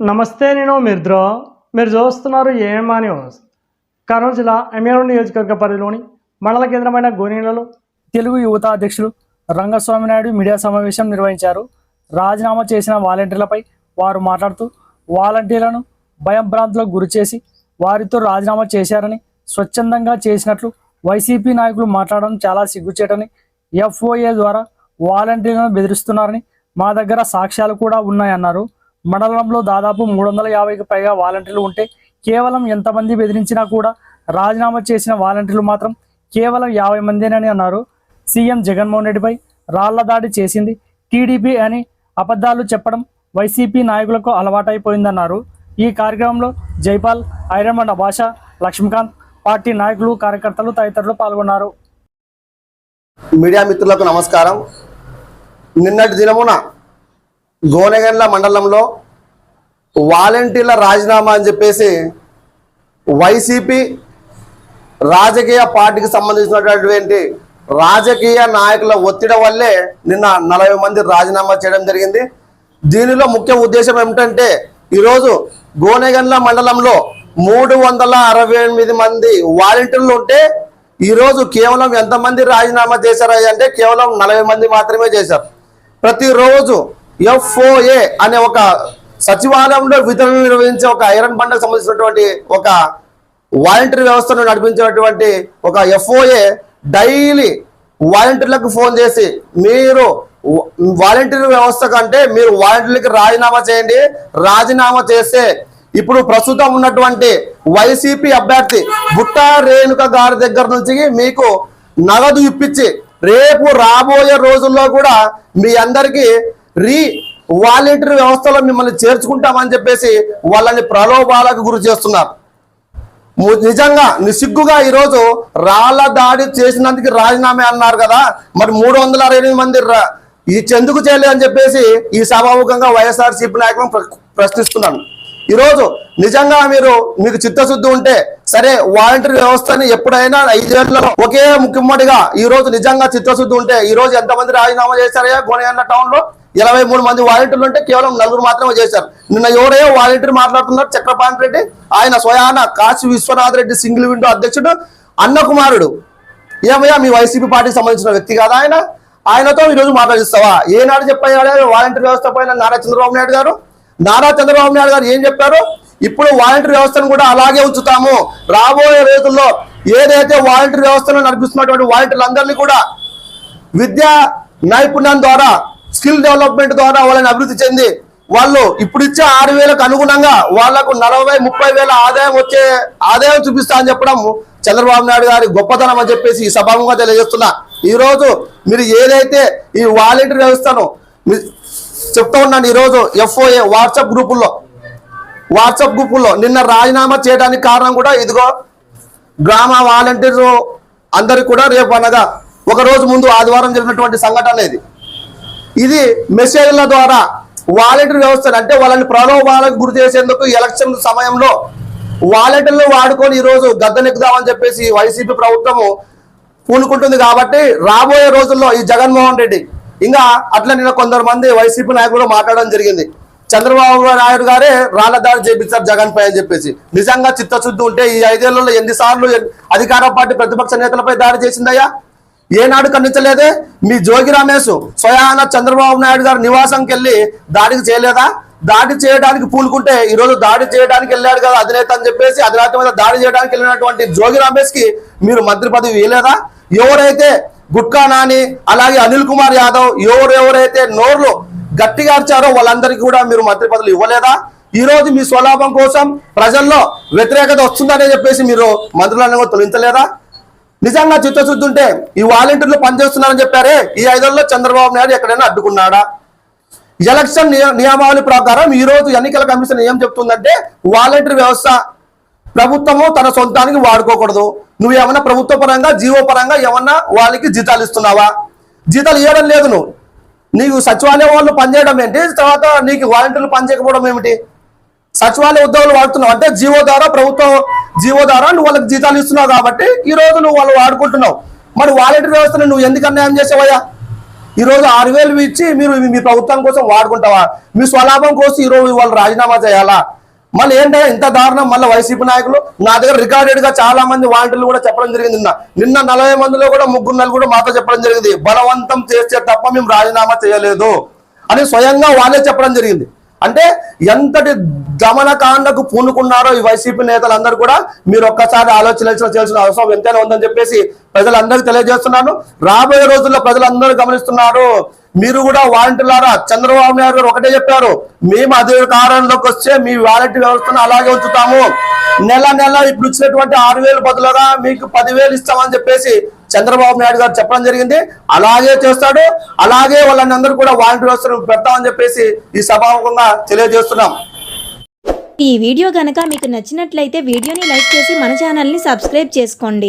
నమస్తే నేను మిర్ద్రో మీరు చూస్తున్నారు ఏమా న్యూస్. కర్నూలు జిల్లా ఎమ్మెల్యే నియోజకవర్గ పరిధిలోని మండల కేంద్రమైన గోనీలలో తెలుగు యువత అధ్యక్షులు రంగస్వామి నాయుడు మీడియా సమావేశం నిర్వహించారు. రాజీనామా చేసిన వాలంటీర్లపై వారు మాట్లాడుతూ వాలంటీర్లను భయం గురిచేసి గురి చేసి వారితో రాజీనామా చేశారని స్వచ్ఛందంగా చేసినట్లు వైసీపీ నాయకులు మాట్లాడడం చాలా సిగ్గుచేటని ఎఫ్ఓఏ ద్వారా వాలంటీర్లను బెదిరిస్తున్నారని మా దగ్గర సాక్ష్యాలు కూడా ఉన్నాయన్నారు. మండలంలో దాదాపు మూడు వందల యాభైకి పైగా వాలంటీర్లు ఉంటే కేవలం ఎంతమంది బెదిరించినా కూడా రాజీనామా చేసిన వాలంటీర్లు మాత్రం కేవలం యాభై మందేనని అన్నారు. సీఎం జగన్మోహన్ రెడ్డిపై రాళ్ళ దాడి చేసింది టీడీపీ అని అబద్ధాలు చెప్పడం వైసీపీ నాయకులకు అలవాటైపోయిందన్నారు. ఈ కార్యక్రమంలో జైపాల్ ఐరమండ భాష లక్ష్మీకాంత్ పార్టీ నాయకులు కార్యకర్తలు తదితరులు పాల్గొన్నారు. మీడియా మిత్రులకు నమస్కారం. నిన్నటి దినమున గోనెగండ్ల మండలంలో వాలంటీర్ల రాజీనామా అని చెప్పేసి వైసీపీ రాజకీయ పార్టీకి సంబంధించినటువంటి రాజకీయ నాయకుల ఒత్తిడి వల్లే నిన్న నలభై మంది రాజీనామా చేయడం జరిగింది. దీనిలో ముఖ్య ఉద్దేశం ఏమిటంటే ఈరోజు గోనెగండ్ల మండలంలో మూడు వందల అరవై ఎనిమిది మంది వాలంటీర్లు ఉంటే ఈరోజు కేవలం ఎంతమంది రాజీనామా చేశారు అంటే కేవలం నలభై మంది మాత్రమే చేశారు. ప్రతిరోజు ఎఫ్ఓఏ అనే ఒక సచివాలయంలో విధులను నిర్వహించే ఒక ఐరన్ బండకు సంబంధించినటువంటి ఒక వాలంటీర్ వ్యవస్థను నడిపించేటువంటి ఒక ఎఫ్ఓఏ డైలీ వాలంటీర్లకు ఫోన్ చేసి మీరు వాలంటీర్ వ్యవస్థ కంటే మీరు వాలంటీర్లకి రాజీనామా చేయండి రాజీనామా చేస్తే ఇప్పుడు ప్రస్తుతం ఉన్నటువంటి వైసీపీ అభ్యర్థి బుట్టా రేణుక గారి దగ్గర నుంచి మీకు నగదు ఇప్పించి రేపు రాబోయే రోజుల్లో కూడా మీ అందరికీ రీ వాలంటీర్ వ్యవస్థలో మిమ్మల్ని చేర్చుకుంటామని చెప్పేసి వాళ్ళని ప్రలోభాలకు గురి చేస్తున్నారు. నిజంగా నిసిగ్గుగా ఈరోజు రాళ్ళ దాడి చేసినందుకు రాజీనామా అన్నారు కదా. మరి మూడు వందల అరవై ఎనిమిది మంది రా- ఈ చెందుకు చేయలేదని అని చెప్పేసి ఈ సభాముఖంగా వైఎస్ఆర్ సిపి నాయకులను ప్ర- ప్రశ్నిస్తున్నాను. ఈరోజు నిజంగా మీరు మీకు చిత్తశుద్ధి ఉంటే సరే వాలంటీర్ వ్యవస్థని ఎప్పుడైనా ఐదేళ్ళలో ఒకే ముఖ్యమంత్రిగా ఈ రోజు నిజంగా చిత్తశుద్ధి ఉంటే ఈ రోజు ఎంతమంది రాజీనామా చేశారయ్యా? గోనెగండ టౌన్లో ఇరవై మూడు మంది వాలంటీర్లు ఉంటే కేవలం నలుగురు మాత్రమే చేశారు. నిన్న ఎవరే వాలంటీర్ మాట్లాడుతున్నారు చక్రపాణి రెడ్డి. ఆయన స్వయాన కాశీ విశ్వనాథ్ రెడ్డి సింగిల్ విండో అధ్యక్షుడు అన్న కుమారుడు ఏమయ్యా మీ వైసీపీ పార్టీకి సంబంధించిన వ్యక్తి కాదా ఆయన? ఆయనతో ఈ రోజు మాట్లాడిస్తావా? ఏనాడు చెప్పాడు వాలంటీర్ వ్యవస్థ పైన నారా చంద్రబాబు నాయుడు గారు? నారా చంద్రబాబు నాయుడు గారు ఏం చెప్పారు? ఇప్పుడు వాలంటీర్ వ్యవస్థను కూడా అలాగే ఉంచుతాము. రాబోయే రోజుల్లో ఏదైతే వాలంటీర్ వ్యవస్థను నడిపిస్తున్నటువంటి వాలంటీర్లందరినీ కూడా విద్యా నైపుణ్యం ద్వారా స్కిల్ డెవలప్మెంట్ ద్వారా వాళ్ళని అభివృద్ధి చెంది వాళ్ళు ఇప్పుడు ఇచ్చే ఆరు వేలకు అనుగుణంగా వాళ్ళకు నలభై ముప్పై వేల ఆదాయం వచ్చే ఆదాయం చూపిస్తా అని చెప్పడం చంద్రబాబు నాయుడు గారి గొప్పతనం అని చెప్పేసి ఈ సభాముగా తెలియజేస్తున్నా. ఈరోజు మీరు ఏదైతే ఈ వాలంటీర్ వ్యవస్థను చెప్తా ఉన్నాను ఈరోజు ఎఫ్ఓఏ వాట్సాప్ గ్రూపుల్లో. వాట్సాప్ గ్రూపుల్లో. నిన్న రాజీనామా చేయడానికి కారణం కూడా ఇదిగో గ్రామ వాలంటీర్ అందరికి కూడా రేపు అనగా ఒక రోజు ముందు ఆదివారం జరిగినటువంటి సంఘటన ఇది. ఇది మెసేజ్ల ద్వారా వాలంటీర్ వ్యవస్థను అంటే వాళ్ళని ప్రలోభాలకు గురి చేసేందుకు ఎలక్షన్ సమయంలో వాలంటీర్లు వాడుకొని ఈరోజు గద్దెనెక్కుదామని చెప్పేసి వైసీపీ ప్రభుత్వము పూనుకుంటుంది కాబట్టి రాబోయే రోజుల్లో ఈ జగన్మోహన్ రెడ్డి ఇంకా అట్లా నిన్న కొందరు మంది వైసీపీ నాయకులు మాట్లాడడం జరిగింది. చంద్రబాబు నాయుడు గారే రాళ్ళ దాడి చేపించారు జగన్ పై అని చెప్పేసి. నిజంగా చిత్తశుద్ధి ఉంటే ఈ ఐదేళ్ళలో ఎన్నిసార్లు అధికార పార్టీ ప్రతిపక్ష నేతలపై దాడి చేసిందయ్యా? ఏనాడు ఖండించలేదే? మీ జోగి రమేష్ స్వయాన చంద్రబాబు నాయుడు గారి నివాసంకి వెళ్ళి దాడికి చేయలేదా? దాడి చేయడానికి పూనుకుంటే ఈరోజు దాడి చేయడానికి వెళ్ళాడు కదా అధినేత అని చెప్పేసి అధినేత మీద దాడి చేయడానికి వెళ్ళినటువంటి జోగి రమేష్కి మీరు మంత్రి పదవి ఇవ్వలేదా? ఎవరైతే గుట్కా నాని అలాగే అనిల్ కుమార్ యాదవ్ ఎవరెవరైతే నోర్లు గట్టిగా అర్చారో వాళ్ళందరికీ కూడా మీరు మంత్రి పదవులు ఇవ్వలేదా? ఈ రోజు మీ స్వలాభం కోసం ప్రజల్లో వ్యతిరేకత వస్తుందనే చెప్పేసి మీరు మంత్రులను కూడా తొలగించలేదా? నిజంగా చిత్తశుద్ధి ఉంటే ఈ వాలంటీర్లు పనిచేస్తున్నారని చెప్పారే. ఈ ఐదేళ్ళలో చంద్రబాబు నాయుడు ఎక్కడైనా అడ్డుకున్నాడా? ఎలక్షన్ నియ- నియమావళి ప్రకారం ఈ రోజు ఎన్నికల కమిషన్ ఏం చెప్తుందంటే వాలంటీర్ వ్యవస్థ ప్రభుత్వము తన సొంతానికి వాడుకోకూడదు. నువ్వు ఏమన్నా ప్రభుత్వ పరంగా జీవో పరంగా ఏమన్నా వాళ్ళకి జీతాలు ఇస్తున్నావా? జీతాలు ఇవ్వడం లేదు నువ్వు. నీకు సచివాలయం వాళ్ళు పనిచేయడం ఏంటి? తర్వాత నీకు వాలంటీర్లు పనిచేయకపోవడం ఏమిటి? సచివాలయ ఉద్యోగులు వాడుతున్నావు. అంటే జీవో ద్వారా ప్రభుత్వం జీవో ద్వారా నువ్వు వాళ్ళకి జీతాలు ఇస్తున్నావు కాబట్టి ఈ రోజు నువ్వు వాళ్ళు వాడుకుంటున్నావు. మరి వాలంటీర్ వ్యవస్థను నువ్వు ఎందుకు అన్యాయం చేసావయ్యా? ఈ రోజు ఆరు వేలు ఇచ్చి మీరు మీ ప్రభుత్వం కోసం వాడుకుంటావా? మీ స్వలాభం కోసం ఈ రోజు వాళ్ళు రాజీనామా చేయాలా? మళ్ళీ ఏంటంటే ఇంత దారుణం? మళ్ళీ వైసీపీ నాయకులు? నా దగ్గర రికార్డెడ్గా చాలా మంది వాలంటీర్లు కూడా చెప్పడం జరిగింది నిన్న. నిన్న నలభై మందిలో కూడా ముగ్గురు నలుగురు మాతో చెప్పడం జరిగింది. బలవంతం చేస్తే తప్ప మేము రాజీనామా చేయలేదు అని స్వయంగా వాళ్ళే చెప్పడం జరిగింది. అంటే ఎంతటి దమనకాండకు పూనుకున్నారో ఈ వైసీపీ నేతలందరూ కూడా మీరు ఒక్కసారి ఆలోచన అవసరం ఎంతైనా ఉందని చెప్పేసి ప్రజలందరికీ తెలియజేస్తున్నాను. రాబోయే రోజుల్లో ప్రజలందరూ గమనిస్తున్నారు. మీరు కూడా వాలంటీర్లారా? చంద్రబాబు నాయుడు గారు ఒకటే చెప్పారు మేము అధికారంలోకి వస్తే మీ వాలంటీ వ్యవస్థను అలాగే ఉంచుతాము. నెల నెల ఇప్పుడు ఇచ్చినటువంటి ఆరు వేలు బదులుగా మీకు పదివేలు ఇస్తామని చెప్పేసి చంద్రబాబు నాయుడు గారు చెప్పడం జరిగింది. అలాగే చేస్తాడు అలాగే వాళ్ళని అందరూ కూడా వాలంటీ వ్యవస్థను పెడతామని చెప్పేసి ఈ సభాముఖంగా తెలియజేస్తున్నాం. ఈ వీడియో కనుక మీకు నచ్చినట్లయితే వీడియోని లైక్ చేసి మన ఛానల్ని సబ్స్క్రైబ్ చేసుకోండి.